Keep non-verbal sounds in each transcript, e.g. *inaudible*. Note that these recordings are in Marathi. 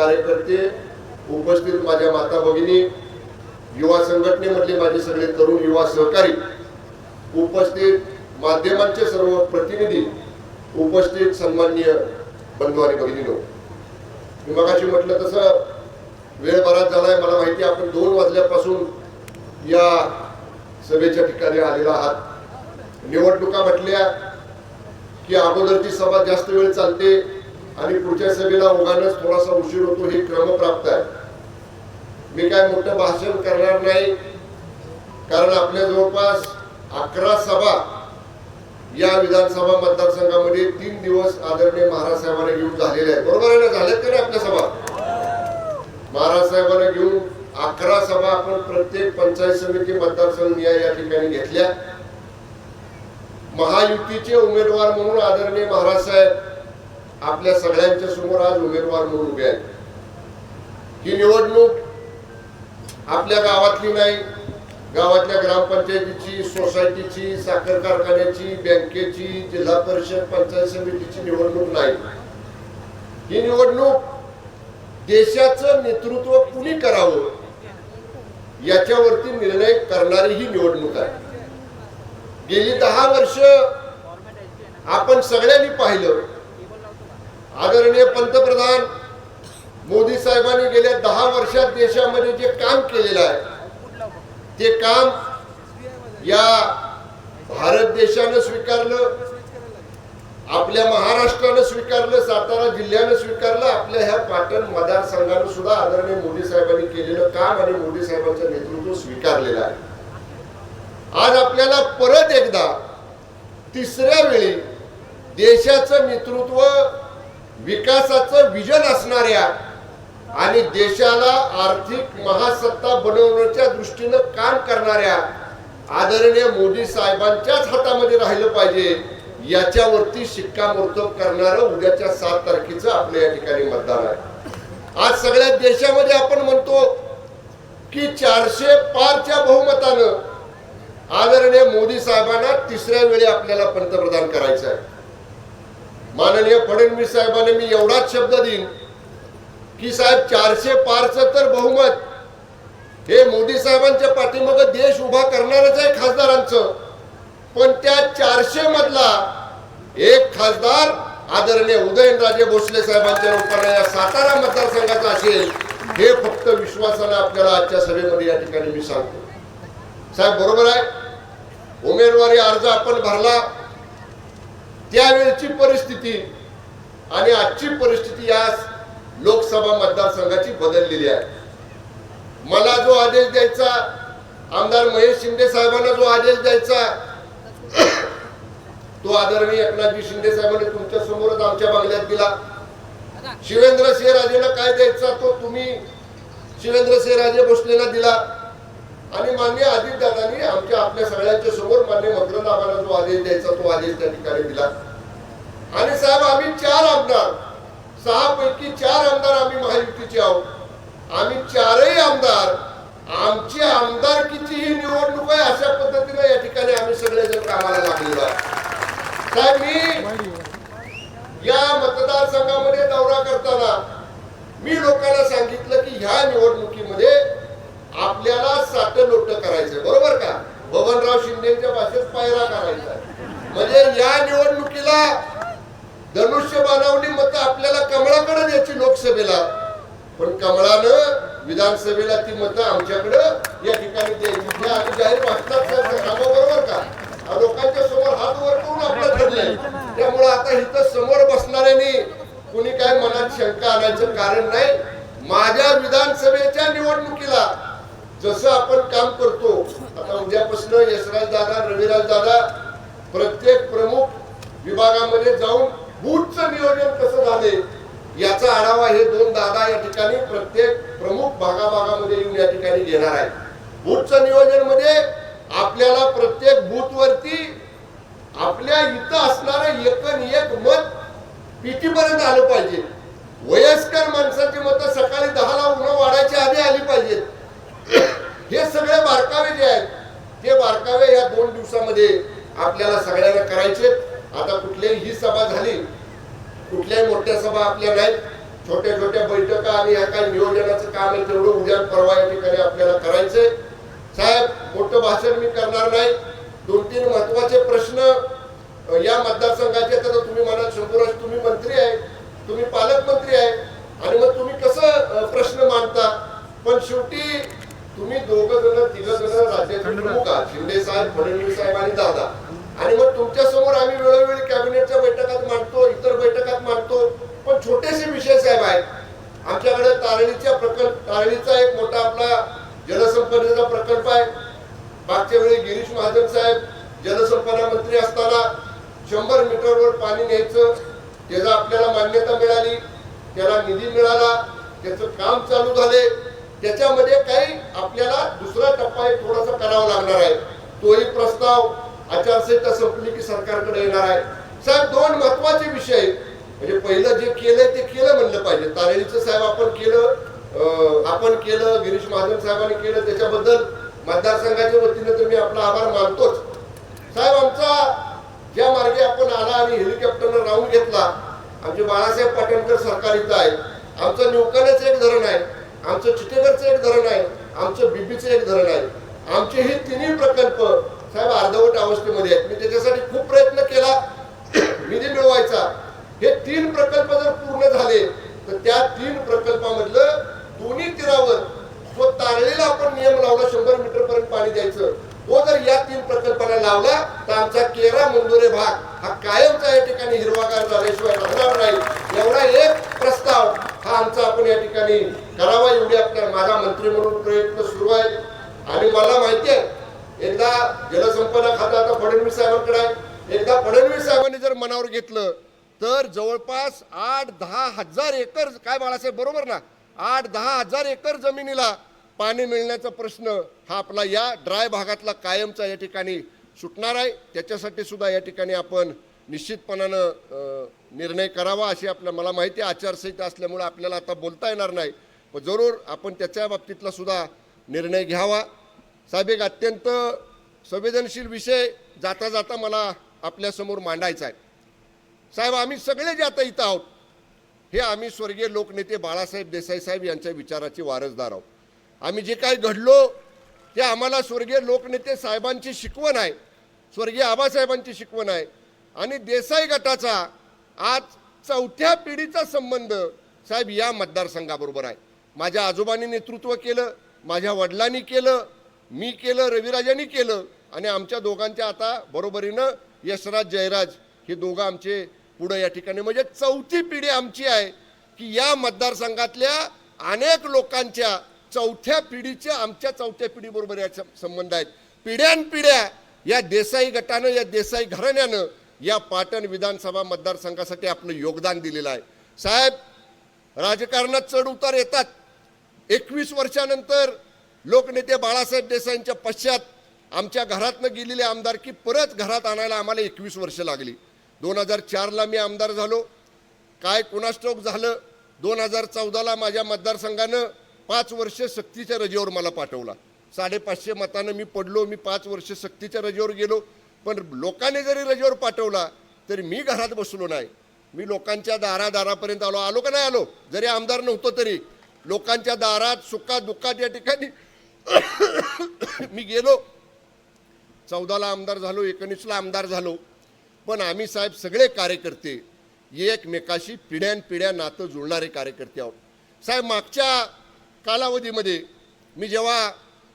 कार्यकर्ते उपस्थित माझ्या माता भगिनी युवा संघटनेमधले माझे सगळे तरुण युवा सहकारी उपस्थित माध्यमांचे सर्व प्रतिनिधी उपस्थित सन्माननीय बंधू आणि भगिनीनो. मी मगाशी म्हटलं तसं वेळ बराच झालाय मला माहिती आहे, आपण दोन वाजल्यापासून या सभेच्या ठिकाणी आलेला आहात. निवडणुका म्हटल्या की अगोदरची सभा जास्त वेळ चालते आणि पुढच्या सभेला उगानच थोडासा उशीर होतो हे क्रमप्राप्त आहे. मी काय मोठं भाषण करणार नाही कारण आपल्या जवळपास अकरा सभा या विधानसभा मतदारसंघामध्ये तीन दिवस आदरणीय महाराज साहेबांना घेऊन झालेले आहेत. बरोबर आहे ना? झाल्यात का नाही आपल्या सभा? महाराज साहेबांना घेऊन अकरा सभा आपण प्रत्येक पंचायत समिती मतदारसंघ या या ठिकाणी घेतल्या. महायुतीचे उमेदवार म्हणून आदरणीय महाराज साहेब आपल्या सगळ्यांच्या समोर आज उमेदवार म्हणून उभे आहेत. ही निवडणूक आपल्या गावातली नाही गावातल्या ग्रामपंचायतीची सोसायटीची साखर कारखान्याची बँकेची जिल्हा परिषद पंचायत समितीची निवडणूक नाही. ही निवडणूक देशाचं नेतृत्व कुणी करावं याच्यावरती निर्णय करणारी ही निवडणूक आहे. गेली दहा वर्ष आपण सगळ्यांनी पाहिलं आदरणीय पंतप्रधान मोदी साहेबांनी गेल्या दहा वर्षात देशामध्ये जे काम केलेलं आहे ते काम या भारत देशानं स्वीकारलं आपल्या महाराष्ट्रानं स्वीकारलं सातारा जिल्ह्यानं स्वीकारलं आपल्या ह्या पाटण मतदारसंघानं सुद्धा आदरणीय मोदी साहेबांनी केलेलं काम आणि मोदी साहेबांचं नेतृत्व स्वीकारलेलं आहे. आज आपल्याला परत एकदा तिसऱ्या वेळी देशाचं नेतृत्व विकासाचं विजन असणाऱ्या आणि देशाला आर्थिक महासत्ता बनवण्याच्या दृष्टीनं काम करणाऱ्या आदरणीय मोदी साहेबांच्याच हातामध्ये राहिलं पाहिजे याच्यावरती शिक्कामोर्तब करणारं उद्याच्या सात तारखेचं आपल्या या ठिकाणी मतदान आहे. आज सगळ्या देशामध्ये आपण म्हणतो की चारशे पारच्या बहुमतानं आदरणीय मोदी साहेबांना तिसऱ्या वेळी आपल्याला पंतप्रधान करायचं आहे. माननीय फडणवीस साहेबांनी मी एवढाच शब्द देईन की साहेब चारशे पारचं तर बहुमत. हे मोदी साहेबांच्या पाठीमाग देश उभा करणारच आहे खासदारांचं. पण त्या चारशे मधला एक खासदार आदरणीय उदयनराजे भोसले साहेबांच्या रूपाने या सातारा मतदारसंघाचा असेल हे फक्त विश्वासानं आपल्याला आजच्या सभेमध्ये या ठिकाणी मी सांगतो. साहेब बरोबर आहे? उमेदवारी अर्ज आपण भरला त्यावेळची परिस्थिती आणि आजची परिस्थिती या लोकसभा मतदारसंघाची बदललेली आहे. मला जो आदेश द्यायचा आमदार महेश शिंदे साहेबांना जो आदेश द्यायचा तो आदरणीय एकनाथजी शिंदे साहेबांनी तुमच्या समोरच आमच्या बांगल्यात दिला. शिवेंद्र सिंह राजेला काय द्यायचा तो तुम्ही शिवेंद्र सिंह राजे भोसलेला दिला. आणि मान्य अजितदादांनी आमच्या आपल्या सगळ्यांच्या समोर मान्य मकरंद आम्हाला जो आदेश द्यायचा तो आदेश त्या ठिकाणी दिला. आणि साहेब आम्ही चार आमदार. सहा पैकी चार आमदार आम्ही महायुतीचे आहोत. आम्ही चारही आमदार आमची आमदारकीची ही निवडणूक आहे अशा पद्धतीने या ठिकाणी आम्ही सगळेजण कामाला लागलेलो आहे साहेब मी या मतदारसंघामध्ये दौरा करताना मी लोकांना सांगितलं की ह्या निवडणुकीमध्ये आपल्याला साठ लोट करायचंय बरोबर का बबनराव शिंदेच्या भाषेत पायरा करायचा म्हणजे या निवडणुकीला धनुष्य बाणावली मत आपल्याला कमळाकडे द्यायची लोकसभेला. पण कमळानं विधानसभेला ती मतं आमच्याकडं या ठिकाणी द्यायची. आम्ही जाहीर बरोबर का? हा लोकांच्या समोर हात वर करून आपलं ठरलंय. त्यामुळे आता इथं समोर बसणाऱ्यांनी कुणी काय मनात शंका आणायचं कारण नाही. माझ्या विधानसभेच्या निवडणुकीला जसं आपण काम करतो उद्यापासून यशराज दादा रविराज दादा प्रत्येक प्रमुख विभागामध्ये जाऊन बूटचं नियोजन कसं झाले याचा आढावा हे दोन दादा या ठिकाणी प्रत्येक प्रमुख भागाभागामध्ये येऊन या ठिकाणी घेणार आहे बूथचं नियोजनमध्ये आपल्याला प्रत्येक बूथ वरती आपल्या इथं असणारं एकन एक मत पिटीपर्यंत आलं पाहिजे. वयस्कर माणसाची मतं सकाळी दहाला उन्हा वाढायच्या आधी आली पाहिजेत. हे सगळे बारकावे जे बारकावे या दोन दिवसामध्ये आपल्याला सगळ्यांना करायचे. आता कुठल्याही ही सभा झाली कुठल्याही मोठ्या सभा आपल्या नाहीत. छोट्या छोट्या बैठका आणि ह्या काय नियोजनाचं काम आहे तेवढं उद्या परवा या ठिकाणी आपल्याला करायचंय साहेब मोठं भाषण मी करणार नाही. दोन तीन महत्त्वाचे प्रश्न या मतदारसंघाचे तर तुम्ही म्हणाल शंभूराज तुम्ही मंत्री आहे तुम्ही पालकमंत्री आहे आणि मग तुम्ही कसं अ, प्रश्न मांडता पण शेवटी तुम्ही दोघं जण तिघ जण राज्याचे प्रमुख आहात शिंदे साहेब फडणवीस साहेब आणि दादा आणि मग तुमच्यासमोर आम्ही वेळोवेळी कॅबिनेटच्या बैठकात मांडतो इतर बैठकात मांडतो पण छोटेसे विषय साहेब आहेत आमच्याकडे तारळीच्या प्रकल्प तारळीचा एक मोठा आपला जलसंपदेचा प्रकल्प आहे. मागच्या वेळी गिरीश महाजन साहेब जलसंपदा मंत्री असताना शंभर मीटरवर पाणी न्यायचं त्याचा आपल्याला मान्यता मिळाली त्याला निधी मिळाला त्याचं काम चालू झाले. त्याच्यामध्ये काही आपल्याला दुसरा टप्पा एक थोडासा करावा लागणार आहे. तोही प्रस्ताव आचारसंहिता संपली की सरकारकडे येणार आहे. साहेब दोन महत्त्वाचे विषय. म्हणजे पहिलं जे केलंय ते केलं म्हणलं पाहिजे. तारेलीचं साहेब आपण केलं आपण केलं गिरीश महाजन साहेबांनी केलं त्याच्याबद्दल मतदारसंघाच्या वतीने तर मी आपला आभार मानतोच. साहेब आमचा ज्या मार्गे आपण आला आणि हेलिकॉप्टरनं राहून घेतला आमचे बाळासाहेब पाटणकर सरकार इथं आहे. आमचं निवकाण्याचं एक धरण आहे आमचं चिटेकरचं एक धरण आहे आमचं बीबीचं एक धरण आहे. आमचे हे तिन्ही प्रकल्प साहेब अर्धवट अवस्थेमध्ये आहेत. मी त्याच्यासाठी खूप प्रयत्न केला निधी मिळवायचा. हे तीन प्रकल्प जर पूर्ण झाले तर त्या तीन प्रकल्पामधलं दोन्ही तीरावर जो तारळीला आपण नियम लावला शंभर मीटर पर्यंत पाणी द्यायचं तो जर या तीन प्रकल्पाला लावला तर आमचा केरा मंदुरे भाग हा कायमचा या ठिकाणी हिरवागार झाल्याशिवाय राहणार नाही. एवढा एक प्रस्ताव हा आमचा आपण या ठिकाणी करावा एवढी आपल्या माझा मंत्री म्हणून प्रयत्न सुरू आहे. आणि मला माहिती आहे एकदा जलसंपदा खातं आता फडणवीस साहेबांकडे आहे. एकदा फडणवीस साहेबांनी जर मनावर घेतलं तर जवळपास आठ दहा हजार एकर काय बाळासाहेब बरोबर ना? आठ दहा हजार एकर जमिनीला पाणी मिळण्याचा प्रश्न हा आपला या ड्राय भागातला कायमचा या ठिकाणी सुटणार आहे. त्याच्यासाठी सुद्धा या ठिकाणी आपण निश्चितपणानं निर्णय करावा अशी आपल्या मला माहिती आहे आचारसंहिता असल्यामुळे आपल्याला आता बोलता येणार नाही. पण जरूर आपण त्याच्या बाबतीतला सुद्धा निर्णय घ्यावा. साहेब एक अत्यंत संवेदनशील विषय जाता जाता मला आपल्यासमोर मांडायचा आहे. साहेब आम्ही सगळे जे आता इथं आहोत हे आम्ही स्वर्गीय लोकनेते बाळासाहेब देसाई साहेब यांच्या विचाराचे वारसदार आहोत. आम्ही जे काही घडलो ते आम्हाला स्वर्गीय लोकनेते साहेबांची शिकवण आहे स्वर्गीय आबासाहेबांची शिकवण आहे. आणि देसाई गटाचा आज चौथ्या पिढीचा संबंध साहेब या मतदारसंघाबरोबर आहे. माझ्या आजोबांनी नेतृत्व केलं माझ्या वडिलांनी केलं मी केलं रविराजांनी केलं आणि आमच्या दोघांच्या आता बरोबरीनं यशराज जयराज हे दोघं आमचे पुढं या ठिकाणी. म्हणजे चौथी पिढी आमची आहे की या मतदारसंघातल्या अनेक लोकांच्या चौथ्या पिढीच्या आमच्या चौथ्या पिढीबरोबर या संबंध आहेत. पिढ्यानपिढ्या या देसाई गटानं या देसाई घराण्यानं या पाटण विधानसभा मतदारसंघासाठी आपलं योगदान दिलेलं आहे. साहेब राजकारणात चढ उतार येतात. एकवीस वर्षानंतर लोकनेते बाळासाहेब देसाईंच्या पश्चात आमच्या घरातनं गेलेली आमदारकी परत घरात आणायला आम्हाला एकवीस वर्ष लागली. दोन हजार चारला मी आमदार झालो. काय कुणास्टोक झालं? दोन हजार चौदाला माझ्या मतदारसंघानं पाच वर्ष सक्तीच्या रजेवर मला पाठवला. साडेपाचशे मतानं मी पडलो मी पाच वर्ष सक्तीच्या रजेवर गेलो. पण लोकांनी जरी रजेवर पाठवला तरी मी घरात बसलो नाही. मी लोकांच्या दारादारापर्यंत आलो. आलो का नाही आलो? जरी आमदार नव्हतो तरी. लोकांच्या दारात सुखात दुःखात या ठिकाणी *coughs* मी गेलो. चौदाला आमदार झालो एकोणीसला आमदार झालो. पण आम्ही साहेब सगळे कार्यकर्ते एकमेकाशी पिढ्यानपिढ्या नातं जुळणारे कार्यकर्ते आहोत. साहेब मागच्या कालावधीमध्ये मी जेव्हा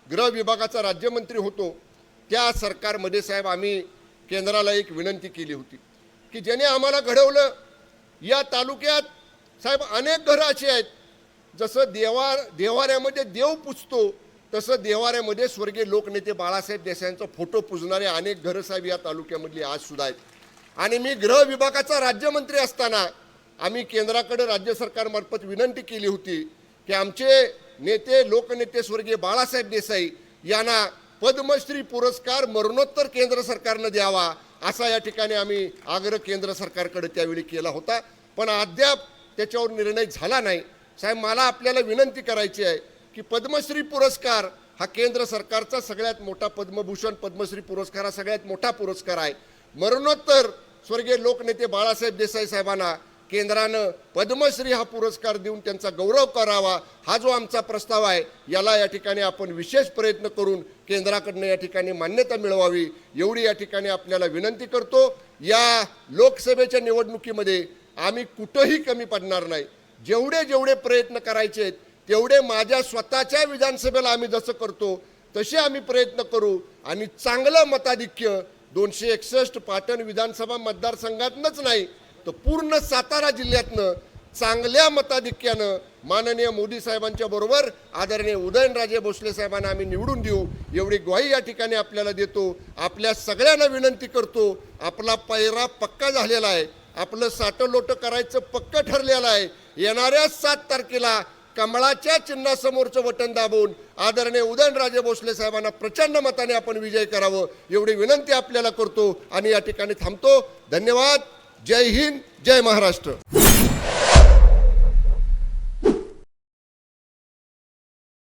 गृह विभागाचा राज्यमंत्री होतो त्या सरकारमध्ये साहेब आम्ही केंद्राला एक विनंती केली होती की ज्याने आम्हाला घडवलं या तालुक्यात साहेब अनेक घरं अशी आहेत. जसं देवा देवाऱ्यामध्ये देव पुजतो तसं देवाऱ्यामध्ये स्वर्गीय लोकनेते बाळासाहेब देसाईंचा फोटो पुजणारे अनेक घरं साहेब या तालुक्यामधली आज सुद्धा आहेत. आणि मी गृह विभागाचा राज्यमंत्री असताना आम्ही केंद्राकडे राज्य सरकारमार्फत विनंती केली होती की आमचे नेते लोकनेते स्वर्गीय बाळासाहेब देसाई यांना पद्मश्री पुरस्कार मरणोत्तर केंद्र सरकारनं द्यावा असा या ठिकाणी आम्ही आग्रह केंद्र सरकारकडे त्यावेळी केला होता. पण अद्याप त्याच्यावर निर्णय झाला नाही. साहेब मला आपल्याला विनंती करायची आहे की पद्मश्री पुरस्कार हा केंद्र सरकारचा सगळ्यात मोठा पद्मभूषण पद्मश्री पुरस्कार हा सगळ्यात मोठा पुरस्कार आहे. मरणोत्तर स्वर्गीय लोकनेते बाळासाहेब देसाई साहेबांना केंद्रानं पद्मश्री हा पुरस्कार देऊन त्यांचा गौरव करावा हा जो आमचा प्रस्ताव आहे याला या ठिकाणी आपण विशेष प्रयत्न करून केंद्राकडनं या ठिकाणी मान्यता मिळवावी एवढी या ठिकाणी आपल्याला विनंती करतो. या लोकसभेच्या निवडणुकीमध्ये आम्ही कुठंही कमी पडणार नाही. जेवढे जेवढे प्रयत्न करायचे आहेत तेवढे माझ्या स्वतःच्या विधानसभेला आम्ही जसं करतो तसे आम्ही प्रयत्न करू आणि चांगलं मताधिक्य दोनशे एकसष्ट पाटण विधानसभा मतदारसंघातनंच नाही तर पूर्ण सातारा जिल्ह्यातनं चांगल्या मताधिक्यानं माननीय मोदी साहेबांच्या बरोबर आदरणीय उदयनराजे भोसले साहेबांना आम्ही निवडून देऊ. एवढी ग्वाही या ठिकाणी आपल्याला देतो. आपल्या सगळ्यांना विनंती करतो. आपला पैरा पक्का झालेला आहे. आपलं साठं लोटं करायचं पक्क ठरलेलं आहे. येणाऱ्या सात तारखेला कमळाच्या चिन्हासमोरचं बटन दाबून आदरणीय उदयनराजे भोसले साहेबांना प्रचंड मताने आपण विजय करावं एवढी विनंती आपल्याला करतो आणि या ठिकाणी थांबतो. धन्यवाद. जय हिंद जय महाराष्ट्र.